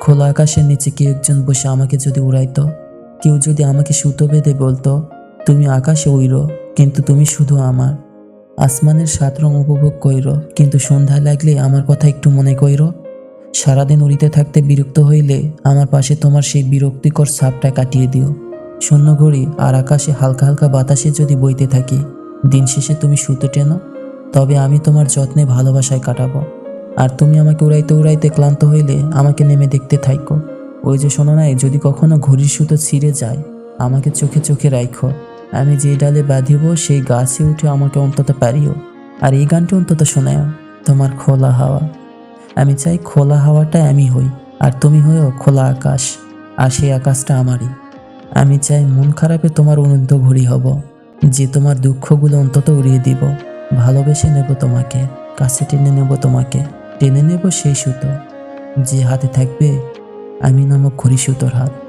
খোলা আকাশের নিচে কেউ একজন বসে আমাকে যদি উড়াইতো, কেউ যদি আমাকে সুতো বেঁধে বলতো, তুমি আকাশে উইরো কিন্তু তুমি শুধু আমার। আসমানের সাত রং উপভোগ কইরো, কিন্তু সন্ধ্যা লাগলে আমার কথা একটু মনে কইরো। সারাদিন উড়িতে থাকতে বিরক্ত হইলে আমার পাশে তোমার সেই বিরক্তিকর ছাপটা কাটিয়ে দিও। শূন্য ঘড়ি আর আকাশে হালকা হালকা বাতাসে যদি বইতে থাকি, দিন শেষে তুমি সুতো টেনো, তবে আমি তোমার যত্নে ভালোবাসায় কাটাবো। আর তুমি আমাকে উড়াইতে উড়াইতে ক্লান্ত হইলে আমাকে নেমে দেখতে থাইকো। ওই যে শোনো নাই, যদি কখনো ঘড়ির সুতো ছিঁড়ে যায়, আমাকে চোখে চোখে রাইখো। আমি যে ডালে বাঁধিব, সেই গাছে উঠে আমাকে অন্তত পারিও। আর এই গানটি অন্তত শোনাও তোমার খোলা হাওয়া। আমি চাই খোলা হাওয়াটা আমি হই, আর তুমি হয়েও খোলা আকাশ, আর সেই আকাশটা আমারই। আমি চাই মন খারাপে তোমার অনন্ত ঘড়ি হব, যে তোমার দুঃখগুলো অন্তত উড়িয়ে দিব। ভালোবেসে নেব তোমাকে, কাছে টেনে নেব তোমাকে। টেনে নেব সেই সুতো। যে হাতে থাকবে আমি নামক খড়ি সুতোর হাত।